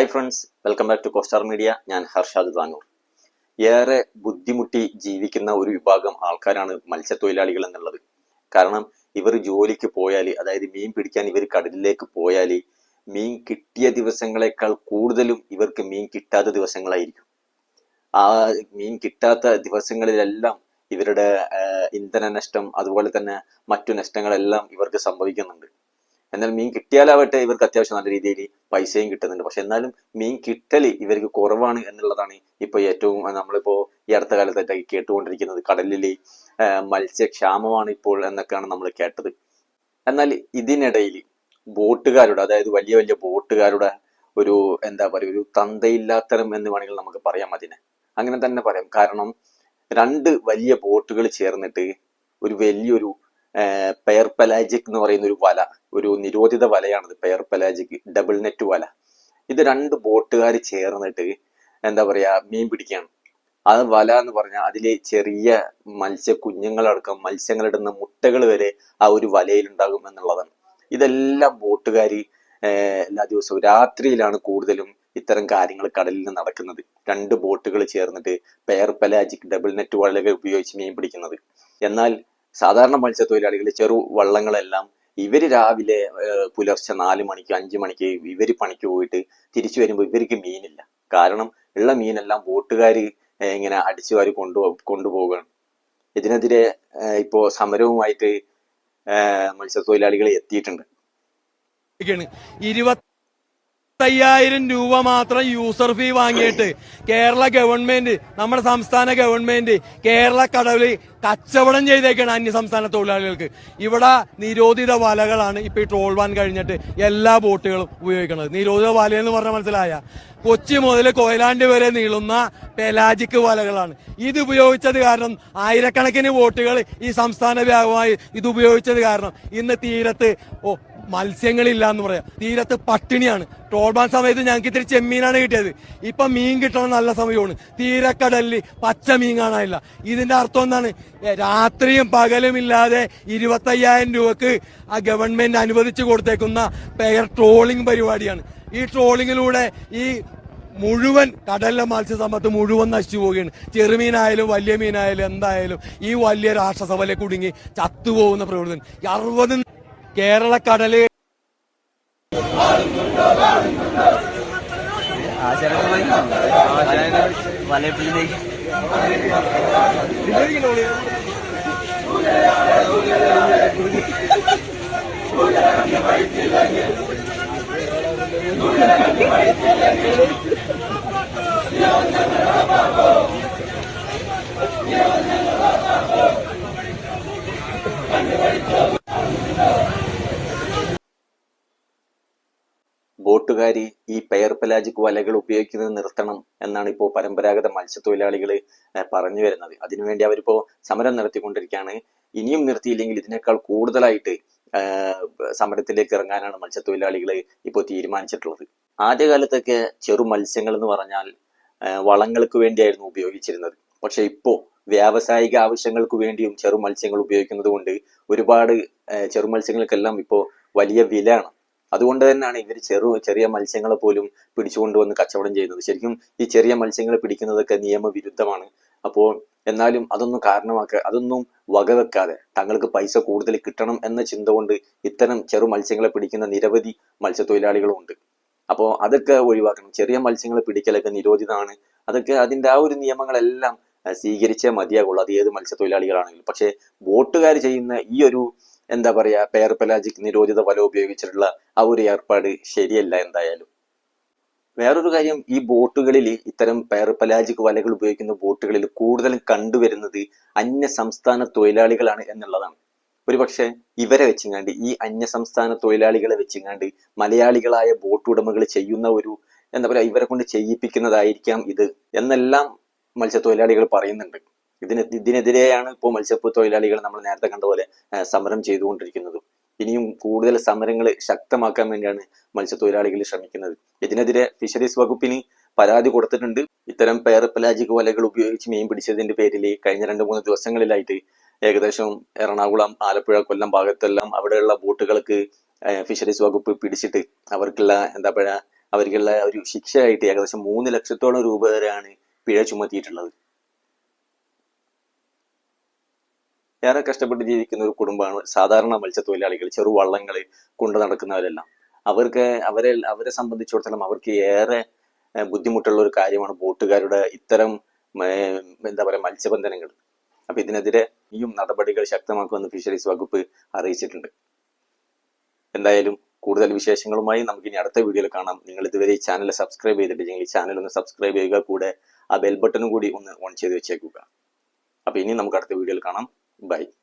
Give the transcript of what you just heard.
Hi friends welcome back to Costar Media ഞാൻ ഹർഷാദ് താനൂർ ഏറെ ബുദ്ധിമുട്ടി ജീവിക്കുന്ന ഒരു വിഭാഗം ആൾക്കാരാണ് മത്സ്യത്തൊഴിലാളികൾ എന്നുള്ളത്. കാരണം ഇവർ ജോലിക്ക് പോയാൽ അതായത് മീൻ പിടിക്കാൻ ഇവർ കടലിലേക്ക് പോയാൽ മീൻ കിട്ടിയ ദിവസങ്ങളെക്കാൾ കൂടുതലും ഇവർക്ക് മീൻ കിട്ടാത്ത ദിവസങ്ങളായിരിക്കും. ആ മീൻ കിട്ടാത്ത ദിവസങ്ങളിലെല്ലാം ഇവരുടെ ഇന്ധന നഷ്ടം അതുപോലെ തന്നെ മറ്റു നഷ്ടങ്ങളെല്ലാം ഇവർക്ക് സംഭവിക്കുന്നുണ്ട്. എന്നാൽ മീൻ കിട്ടിയാലാവട്ടെ ഇവർക്ക് അത്യാവശ്യം നല്ല രീതിയിൽ പൈസയും കിട്ടുന്നുണ്ട്. പക്ഷെ എന്നാലും മീൻ കിട്ടൽ ഇവർക്ക് കുറവാണ് എന്നുള്ളതാണ് ഇപ്പൊ ഏറ്റവും നമ്മളിപ്പോ ഈ അടുത്ത കാലത്തായിട്ട് കേട്ടുകൊണ്ടിരിക്കുന്നത്. കടലിൽ മത്സ്യക്ഷാമമാണ് ഇപ്പോൾ എന്നൊക്കെയാണ് നമ്മൾ കേട്ടത്. എന്നാൽ ഇതിനിടയിൽ ബോട്ടുകാരുടെ അതായത് വലിയ വലിയ ബോട്ടുകാരുടെ ഒരു എന്താ പറയുക ഒരു തന്തയില്ലാത്തരം എന്ന് വേണമെങ്കിൽ നമുക്ക് പറയാം അതിനെ. അങ്ങനെ തന്നെ പറയാം. കാരണം രണ്ട് വലിയ ബോട്ടുകൾ ചേർന്നിട്ട് ഒരു വലിയൊരു പെയർ പലാജിക് എന്ന് പറയുന്ന ഒരു വല ഒരു നിരോധിത വലയാണത് പെയർ പലാജിക് ഡബിൾ നെറ്റ് വല. ഇത് രണ്ട് ബോട്ടുകാർ ചേർന്നിട്ട് എന്താ പറയാ മീൻ പിടിക്കുകയാണ് ആ വല എന്ന് പറഞ്ഞാൽ അതിൽ ചെറിയ മത്സ്യ കുഞ്ഞുങ്ങളടക്കം മത്സ്യങ്ങളിടുന്ന മുട്ടകൾ വരെ ആ ഒരു വലയിൽ ഉണ്ടാകും എന്നുള്ളതാണ്. ഇതെല്ലാം ബോട്ടുകാർ എല്ലാ ദിവസവും രാത്രിയിലാണ് കൂടുതലും ഇത്തരം കാര്യങ്ങൾ കടലിൽ നടക്കുന്നത്. രണ്ട് ബോട്ടുകൾ ചേർന്നിട്ട് പെയർ പലാജിക് ഡബിൾ നെറ്റ് വലകൾ ഉപയോഗിച്ച് മീൻ പിടിക്കുന്നത്. എന്നാൽ സാധാരണ മത്സ്യത്തൊഴിലാളികൾ ചെറു വള്ളങ്ങളെല്ലാം ഇവർ രാവിലെ പുലർച്ചെ നാല് മണിക്ക് അഞ്ചു മണിക്ക് ഇവർ പണിക്ക് പോയിട്ട് തിരിച്ചു വരുമ്പോൾ ഇവർക്ക് മീനില്ല. കാരണം ഉള്ള മീനെല്ലാം ബോട്ടുകാർ ഇങ്ങനെ അടിച്ചു വാരി കൊണ്ടു കൊണ്ടുപോവുകയാണ്. ഇതിനെതിരെ ഇപ്പോൾ ഇപ്പോ സമരവുമായിട്ട് മത്സ്യത്തൊഴിലാളികൾ എത്തിയിട്ടുണ്ട്. ാണ് ഇരുപത്തയ്യായിരം രൂപ മാത്രം യൂസർ ഫീ വാങ്ങിയിട്ട് കേരള ഗവൺമെന്റ് നമ്മുടെ സംസ്ഥാന ഗവൺമെന്റ് കേരള കടലിൽ കച്ചവടം ചെയ്തേക്കാണ് അന്യ സംസ്ഥാന തൊഴിലാളികൾക്ക്. ഇവിടെ നിരോധിത വലകളാണ് ഇപ്പൊ ഈ ട്രോൾ വാൻ കഴിഞ്ഞിട്ട് എല്ലാ ബോട്ടുകളും ഉപയോഗിക്കുന്നത്. നിരോധിത വല എന്ന് പറഞ്ഞാൽ മനസ്സിലായ? കൊച്ചി മുതൽ കൊയിലാണ്ടി വരെ നീളുന്ന പെലാജിക് വലകളാണ്. ഇത് ഉപയോഗിച്ചത് കാരണം ആയിരക്കണക്കിന് ബോട്ടുകൾ ഈ സംസ്ഥാന വ്യാപകമായി ഇത് ഉപയോഗിച്ചത് കാരണം ഇന്ന് തീരത്ത് മത്സ്യങ്ങളില്ല എന്ന് പറയാം. തീരത്ത് പട്ടിണിയാണ്. ടോൾബാൻ സമയത്ത് ഞങ്ങൾക്ക് ഇത്തിരി ചെമ്മീനാണ് കിട്ടിയത്. ഇപ്പൊ മീൻ കിട്ടണം നല്ല സമയമാണ്. തീരക്കടലിൽ പച്ച മീൻ കാണാനില്ല. ഇതിന്റെ അർത്ഥം എന്താണ്? രാത്രിയും പകലും ഇല്ലാതെ ഇരുപത്തയ്യായിരം രൂപക്ക് ആ ഗവൺമെന്റ് അനുവദിച്ചു കൊടുത്തേക്കുന്ന പെയർ ട്രോളിംഗ് പരിപാടിയാണ്. ഈ ട്രോളിങ്ങിലൂടെ ഈ മുഴുവൻ കടലിലെ മത്സ്യസമ്പത്ത് മുഴുവൻ നശിച്ചു പോവുകയാണ്. ചെറുമീനായാലും വലിയ മീനായാലും എന്തായാലും ഈ വലിയ രാഷ്ട്രസഭയിലെ കുടുങ്ങി ചത്തുപോകുന്ന പ്രവൃത്തി അറുപത് കേരള കടല് വലയപ്പിലേക്ക് ബോട്ടുകാരി ഈ പെയർ പലാജിക് വലകൾ ഉപയോഗിക്കുന്നത് നിർത്തണം എന്നാണ് ഇപ്പോൾ പരമ്പരാഗത മത്സ്യത്തൊഴിലാളികൾ പറഞ്ഞു വരുന്നത്. അതിനുവേണ്ടി അവരിപ്പോ സമരം നടത്തിക്കൊണ്ടിരിക്കുകയാണ് ഇനിയും നിർത്തിയില്ലെങ്കിൽ ഇതിനേക്കാൾ കൂടുതലായിട്ട് സമരത്തിലേക്ക് ഇറങ്ങാനാണ് മത്സ്യത്തൊഴിലാളികൾ ഇപ്പോൾ തീരുമാനിച്ചിട്ടുള്ളത്. ആദ്യകാലത്തൊക്കെ ചെറു മത്സ്യങ്ങൾ എന്ന് പറഞ്ഞാൽ വളങ്ങൾക്ക് വേണ്ടിയായിരുന്നു ഉപയോഗിച്ചിരുന്നത്. പക്ഷെ ഇപ്പോൾ വ്യാവസായിക ആവശ്യങ്ങൾക്ക് വേണ്ടിയും ചെറു മത്സ്യങ്ങൾ ഉപയോഗിക്കുന്നത് കൊണ്ട് ഒരുപാട് ചെറു മത്സ്യങ്ങൾക്കെല്ലാം ഇപ്പോൾ വലിയ വിലയാണ്. അതുകൊണ്ട് തന്നെയാണ് ഇവർ ചെറു ചെറിയ മത്സ്യങ്ങളെ പോലും പിടിച്ചുകൊണ്ടുവന്ന് കച്ചവടം ചെയ്യുന്നത്. ശരിക്കും ഈ ചെറിയ മത്സ്യങ്ങളെ പിടിക്കുന്നതൊക്കെ നിയമവിരുദ്ധമാണ്. അപ്പോൾ എന്നാലും അതൊന്നും കാരണമാക്ക അതൊന്നും വകവെക്കാതെ തങ്ങൾക്ക് പൈസ കൂടുതൽ കിട്ടണം എന്ന ചിന്ത കൊണ്ട് ഇത്തരം ചെറു മത്സ്യങ്ങളെ പിടിക്കുന്ന നിരവധി മത്സ്യത്തൊഴിലാളികളും ഉണ്ട്. അപ്പോൾ അതൊക്കെ ഒഴിവാക്കണം. ചെറിയ മത്സ്യങ്ങളെ പിടിക്കലൊക്കെ നിരോധിതമാണ്. അതൊക്കെ അതിന്റെ ആ ഒരു നിയമങ്ങളെല്ലാം സ്വീകരിച്ചേ മതിയാകുള്ളൂ അത് ഏത് മത്സ്യത്തൊഴിലാളികളാണെങ്കിലും. പക്ഷേ ബോട്ടുകാർ ചെയ്യുന്ന ഈ ഒരു എന്താ പറയാ പെയർ പെലാജിക് നിരോധിത വല ഉപയോഗിച്ചിട്ടുള്ള ആ ഒരു ഏർപ്പാട് ശരിയല്ല എന്തായാലും. വേറൊരു കാര്യം ഈ ബോട്ടുകളിൽ ഇത്തരം പെയർ പലാജിക് വലകൾ ഉപയോഗിക്കുന്ന ബോട്ടുകളിൽ കൂടുതലും കണ്ടുവരുന്നത് അന്യ സംസ്ഥാന തൊഴിലാളികളാണ് എന്നുള്ളതാണ്. ഒരുപക്ഷെ ഇവരെ വെച്ചിങ്ങാണ്ട് ഈ അന്യ സംസ്ഥാന തൊഴിലാളികളെ വെച്ചിങ്ങാണ്ട് മലയാളികളായ ബോട്ട് ഉടമകൾ ചെയ്യുന്ന ഒരു എന്താ പറയാ ഇവരെ കൊണ്ട് ചെയ്യിപ്പിക്കുന്നതായിരിക്കാം ഇത് എന്നെല്ലാം മത്സ്യത്തൊഴിലാളികൾ പറയുന്നുണ്ട്. ഇതിന് ഇതിനെതിരെയാണ് ഇപ്പോൾ മത്സ്യത്തൊഴിലാളികൾ നമ്മൾ നേരത്തെ കണ്ട പോലെ സമരം ചെയ്തുകൊണ്ടിരിക്കുന്നത്. ഇനിയും കൂടുതൽ സമരങ്ങൾ ശക്തമാക്കാൻ വേണ്ടിയാണ് മത്സ്യത്തൊഴിലാളികൾ ശ്രമിക്കുന്നത്. ഇതിനെതിരെ ഫിഷറീസ് വകുപ്പിന് പരാതി കൊടുത്തിട്ടുണ്ട്. ഇത്തരം പെയർ പ്ലാജിക് വലകൾ ഉപയോഗിച്ച് മീൻ പിടിച്ചതിന്റെ പേരിൽ കഴിഞ്ഞ രണ്ട് മൂന്ന് ദിവസങ്ങളിലായിട്ട് ഏകദേശം എറണാകുളം ആലപ്പുഴ കൊല്ലം ഭാഗത്തെല്ലാം അവിടെയുള്ള ബോട്ടുകൾക്ക് ഫിഷറീസ് വകുപ്പ് പിടിച്ചിട്ട് അവർക്കുള്ള എന്താ പറയുക അവർക്കുള്ള ഒരു ശിക്ഷയായിട്ട് ഏകദേശം മൂന്ന് ലക്ഷത്തോളം രൂപ വരെയാണ് പിഴ ചുമത്തിയിട്ടുള്ളത്. ഏറെ കഷ്ടപ്പെട്ട് ജീവിക്കുന്ന ഒരു കുടുംബമാണ് സാധാരണ മത്സ്യത്തൊഴിലാളികൾ ചെറു വള്ളങ്ങൾ കൊണ്ടു നടക്കുന്നവരെല്ലാം. അവർക്ക് അവരെ അവരെ സംബന്ധിച്ചിടത്തോളം അവർക്ക് ഏറെ ബുദ്ധിമുട്ടുള്ള ഒരു കാര്യമാണ് ബോട്ടുകാരുടെ ഇത്തരം എന്താ പറയുക മത്സ്യബന്ധനങ്ങൾ. അപ്പൊ ഇതിനെതിരെ ഇനിയും നടപടികൾ ശക്തമാക്കുമെന്ന് ഫിഷറീസ് വകുപ്പ് അറിയിച്ചിട്ടുണ്ട്. എന്തായാലും കൂടുതൽ വിശേഷങ്ങളുമായി നമുക്ക് ഇനി അടുത്ത വീഡിയോയിൽ കാണാം. നിങ്ങൾ ഇതുവരെ ഈ ചാനൽ സബ്സ്ക്രൈബ് ചെയ്തിട്ടില്ലെങ്കിൽ ഈ ചാനൽ ഒന്ന് സബ്സ്ക്രൈബ് ചെയ്യുക കൂടെ ആ ബെൽ ബട്ടണും കൂടി ഒന്ന് ഓൺ ചെയ്ത് വെച്ചേക്കുക. അപ്പൊ ഇനി നമുക്ക് അടുത്ത വീഡിയോയിൽ കാണാം. Bye.